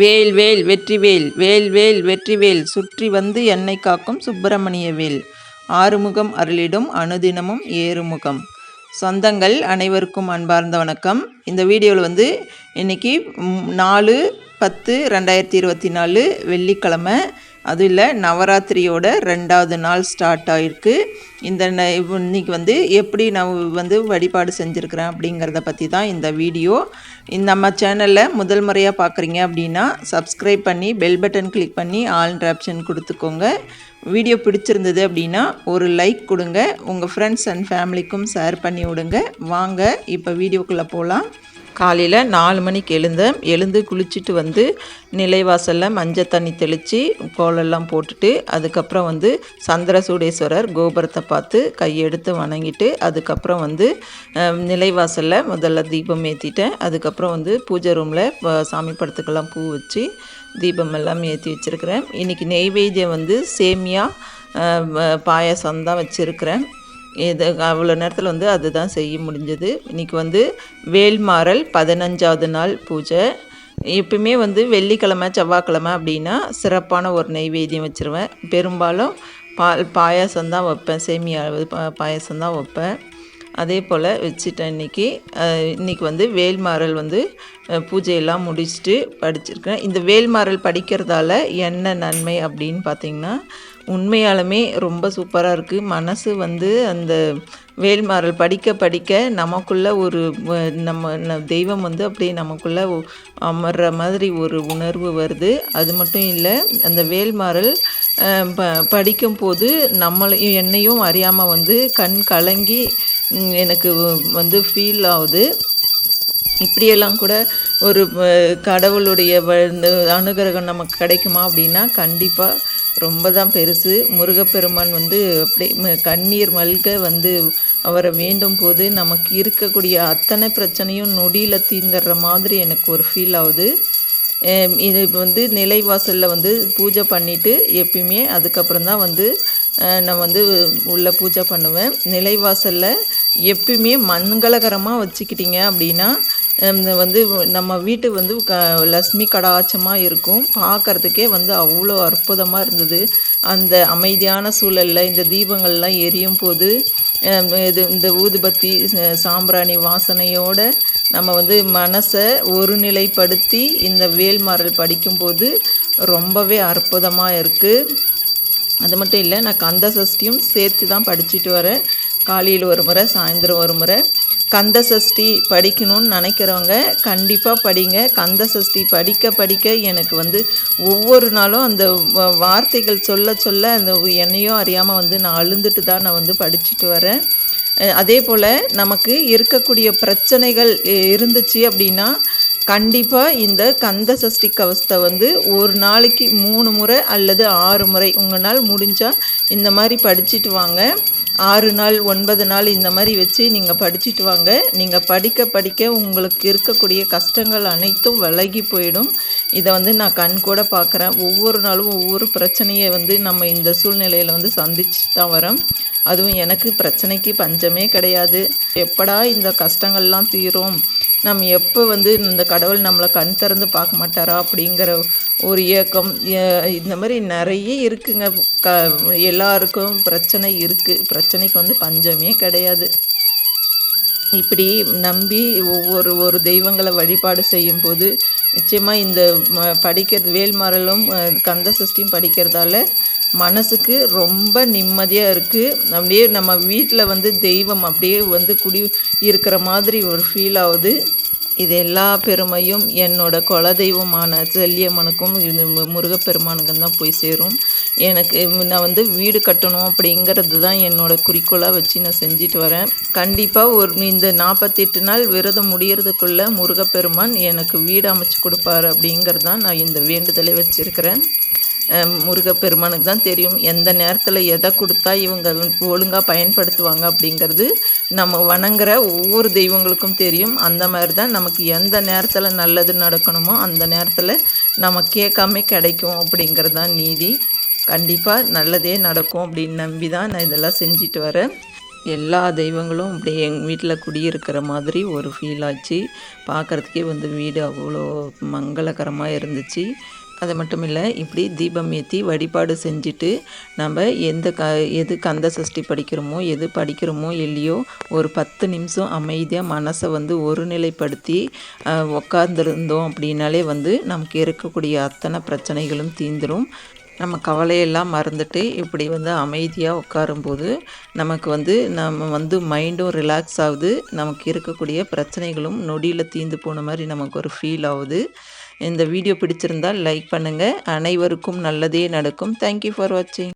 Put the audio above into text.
வேல் வேல் வெற்றிவேல் வேல் வேல் வெற்றிவேல் சுற்றி வந்து என்னை காக்கும் சுப்பிரமணிய வேல். ஆறுமுகம் அருளிடும் அனுதினமும் ஏறுமுகம். சொந்தங்கள் அனைவருக்கும் அன்பார்ந்த வணக்கம். இந்த வீடியோவில் வந்து இன்றைக்கி நாலு பத்து ரெண்டாயிரத்தி இருபத்தி நாலு வெள்ளிக்கிழமை அதுவும் இல்லை நவராத்திரியோட ரெண்டாவது நாள் ஸ்டார்ட் ஆகிருக்கு இந்த ந- இன்னைக்கு வந்து எப்படி நான் வந்து வழிபாடு செஞ்சுருக்கிறேன் அப்படிங்கிறத பற்றி தான் இந்த வீடியோ. இந்த நம்ம சேனலில் முதல் முறையாக பார்க்குறீங்க அப்படின்னா சப்ஸ்கிரைப் பண்ணி பெல் பட்டன் கிளிக் பண்ணி ஆல்ன்ற ஆப்ஷன் கொடுத்துக்கோங்க. வீடியோ பிடிச்சிருந்தது அப்படின்னா ஒரு லைக் கொடுங்க. உங்கள் ஃப்ரெண்ட்ஸ் அண்ட் ஃபேமிலிக்கும் ஷேர் பண்ணி விடுங்க. வாங்க இப்போ வீடியோக்குள்ளே போகலாம் காலையில் நாலு மணிக்கு எழுந்தேன். எழுந்து குளிச்சுட்டு வந்து நிலைவாசலில் மஞ்சள் தண்ணி தெளித்து கோலெல்லாம் போட்டுட்டு அதுக்கப்புறம் வந்து சந்திரசூடேஸ்வரர் கோபுரத்தை பார்த்து கையெடுத்து வணங்கிட்டு அதுக்கப்புறம் வந்து நிலைவாசலில் முதல்ல தீபம் ஏற்றிட்டேன் அதுக்கப்புறம் வந்து பூஜை ரூமில் சாமி படத்துக்கெல்லாம் பூ வச்சு தீபம் எல்லாம் ஏற்றி வச்சுருக்கிறேன். இன்றைக்கி நெய்வேத்தியம் வந்து சேமியா பாயசம் பாயாசம் தான் வச்சுருக்கிறேன். இது அவ்வளோ நேரத்தில் வந்து அதுதான் செய்ய முடிஞ்சது. இன்றைக்கி வந்து வேல்மாறல் பதினஞ்சாவது நாள் பூஜை. எப்பவுமே வந்து வெள்ளிக்கிழமை செவ்வாய்க்கிழமை அப்படின்னா சிறப்பான ஒரு நெய்வேத்தியம் வச்சுருவேன். பெரும்பாலும் பால் பாயாசம் தான் வைப்பேன். சேமியா பா- பாயாசம் தான் வைப்பேன். அதே போல் வச்சுட்டேன் இன்றைக்கி இன்றைக்கி வந்து வேல்மாறல் வந்து பூஜையெல்லாம் முடிச்சுட்டு படிச்சிருக்கேன். இந்த வேல்மாறல் படிக்கிறதால என்ன நன்மை அப்படின்னு பார்த்தீங்கன்னா உண்மையாலுமே ரொம்ப சூப்பராக இருக்குது மனசு வந்து அந்த வேல்மாறல் படிக்க படிக்க நமக்குள்ள ஒரு நம்ம ந- தெய்வம் வந்து அப்படியே நமக்குள்ள அமர்ற மாதிரி ஒரு உணர்வு வருது. அது மட்டும் இல்லை அந்த வேல்மாறல் ப படிக்கும்போது நம்மளையும் என்னையும் அறியாமல் வந்து கண் கலங்கி எனக்கு வந்து ஃபீல் ஆகுது. இப்படியெல்லாம் கூட ஒரு கடவுளுடைய அனுகிரகம் நமக்கு கிடைக்குமா அப்படின்னா கண்டிப்பாக ரொம்ப தான் பெருசு. முருகப்பெருமான் வந்து அப்படியே கண்ணீர் மல்க வந்து அவரை வேண்டும் போது நமக்கு இருக்கக்கூடிய அத்தனை பிரச்சனையும் நொடியில் தீந்துடுற மாதிரி எனக்கு ஒரு ஃபீல் ஆகுது. இது வந்து நிலைவாசலில் வந்து பூஜை பண்ணிவிட்டு எப்பயுமே அதுக்கப்புறம் தான் வந்து நான் வந்து உள்ளே பூஜை பண்ணுவேன். நிலைவாசலில் எப்பயுமே மங்களகரமாக வச்சுக்கிட்டீங்க அப்படின்னா வந்து நம்ம வீட்டு வந்து க லக்ஷ்மி கடாச்சமாக இருக்கும். பார்க்கறதுக்கே வந்து அவ்வளோ அற்புதமாக இருந்தது. அந்த அமைதியான சூழலில் இந்த தீபங்கள்லாம் எரியும் போது இது இந்த ஊதுபத்தி சாம்பிராணி வாசனையோட நம்ம வந்து மனசை ஒருநிலைப்படுத்தி இந்த வேல்மாறல் படிக்கும்போது ரொம்பவே அற்புதமாக இருக்குது அது மட்டும் இல்லை நான் கந்த சஷ்டியும் சேர்த்து தான் படிச்சுட்டு வரேன். காலையில் ஒரு முறை சாயந்தரம் ஒரு முறை. கந்த சஷ்டி படிக்கணும்னு நினைக்கிறவங்க கண்டிப்பாக படிங்க. கந்த சஷ்டி படிக்க படிக்க எனக்கு வந்து ஒவ்வொரு நாளும் அந்த வ- வார்த்தைகள் சொல்ல சொல்ல அந்த என்னையும் அறியாமல் வந்து நான் அழுந்துட்டு தான் நான் வந்து படிச்சுட்டு வரேன். அதே போல் நமக்கு இருக்கக்கூடிய பிரச்சனைகள் இ- இருந்துச்சு அப்படின்னா கண்டிப்பாக இந்த கந்த சஷ்டி கவசத்தை வந்து ஒரு நாளைக்கு மூணு முறை அல்லது ஆறு முறை உங்களால் முடிஞ்சால் இந்த மாதிரி படிச்சுட்டு வாங்க. ஆறு நாள் ஒன்பது நாள் இந்த மாதிரி வச்சு நீங்கள் படிச்சுட்டு வாங்க. நீங்கள் படிக்க படிக்க உங்களுக்கு இருக்கக்கூடிய கஷ்டங்கள் அனைத்தும் விலகி போயிடும். இதை வந்து நான் கண் கூட பார்க்குறேன். ஒவ்வொரு நாளும் ஒவ்வொரு பிரச்சனையை வந்து நம்ம இந்த சூழ்நிலையில் வந்து சந்திச்சு தான் வரோம். அதுவும் எனக்கு பிரச்சனைக்கு பஞ்சமே கிடையாது. எப்படா இந்த கஷ்டங்கள்லாம் தீரும்? நம்ம எப்போ வந்து இந்த கடவுள் நம்மளை கண் திறந்து பார்க்க மாட்டாரா அப்படிங்கிற ஒரு இயக்கம் இந்த மாதிரி நிறைய இருக்குங்க. க எல்லாருக்கும் பிரச்சனை இருக்குது பிரச்சனைக்கு வந்து பஞ்சமே கிடையாது. இப்படி நம்பி ஒவ்வொரு ஒரு தெய்வங்களை வழிபாடு செய்யும்போது நிச்சயமாக இந்த ம- படிக்கிறது வேல்மாறலும் கந்த சஷ்டியும் படிக்கிறதால மனசுக்கு ரொம்ப நிம்மதியாக இருக்குது அப்படியே நம்ம வீட்டில் வந்து தெய்வம் அப்படியே வந்து குடி இருக்கிற மாதிரி ஒரு ஃபீல் ஆகுது. இது எல்லா பெருமையும் என்னோட குலதெய்வமான செல்லியம்மனுக்கும் இது முருகப்பெருமானுக்கும் தான் போய் சேரும். எனக்கு நான் வந்து வீடு கட்டணும் அப்படிங்கிறது தான் என்னோட குறிக்கோளாக வச்சு நான் செஞ்சுட்டு வரேன். கண்டிப்பாக ஒரு இந்த நாற்பத்தெட்டு நாள் விரதம் முடியறதுக்குள்ளே முருகப்பெருமான் எனக்கு வீடு அமைச்சு கொடுப்பாரு அப்படிங்கிறது தான் நான் இந்த வேண்டுதலை வச்சுருக்கிறேன். முருகப்பெருமானுக்கு தான் தெரியும். எந்த நேரத்தில் எதை கொடுத்தா இவங்க ஒழுங்காக பயன்படுத்துவாங்க அப்படிங்கிறது நம்ம வணங்குற ஒவ்வொரு தெய்வங்களுக்கும் தெரியும். அந்த மாதிரி தான் நமக்கு எந்த நேரத்தில் நல்லது நடக்கணுமோ அந்த நேரத்தில் நம்ம கேட்காம கிடைக்கும் அப்படிங்கிறது தான் நீதி. கண்டிப்பாக நல்லதே நடக்கும் அப்படின்னு நம்பி தான் நான் இதெல்லாம் செஞ்சுட்டு வரேன். எல்லா தெய்வங்களும் அப்படியே எங்கள் வீட்டில் குடியிருக்கிற மாதிரி ஒரு ஃபீல் ஆச்சு. பார்க்குறதுக்கே வந்து வீடு அவ்வளோ மங்களகரமாக இருந்துச்சு. அது மட்டும் இல்லை இப்படி தீபம் ஏற்றி வழிபாடு செஞ்சுட்டு நம்ம எந்த க எது கந்த சஷ்டி படிக்கிறோமோ எது படிக்கிறோமோ இல்லையோ ஒரு பத்து நிமிஷம் அமைதியாக மனசை வந்து ஒருநிலைப்படுத்தி உக்காந்துருந்தோம் அப்படின்னாலே வந்து நமக்கு இருக்கக்கூடிய அத்தனை பிரச்சனைகளும் தீந்துடும் நம்ம கவலையெல்லாம் மறந்துட்டு இப்படி வந்து அமைதியாக உட்காரும்போது நமக்கு வந்து நம்ம வந்து மைண்டும் ரிலாக்ஸ் ஆகுது. நமக்கு இருக்கக்கூடிய பிரச்சனைகளும் நொடியில் தீந்து போன மாதிரி நமக்கு ஒரு ஃபீல் ஆகுது. இந்த வீடியோ பிடிச்சிருந்தால் லைக் பண்ணுங்கள் அனைவருக்கும் நல்லதே நடக்கும். தேங்க்யூ ஃபார் வாட்சிங்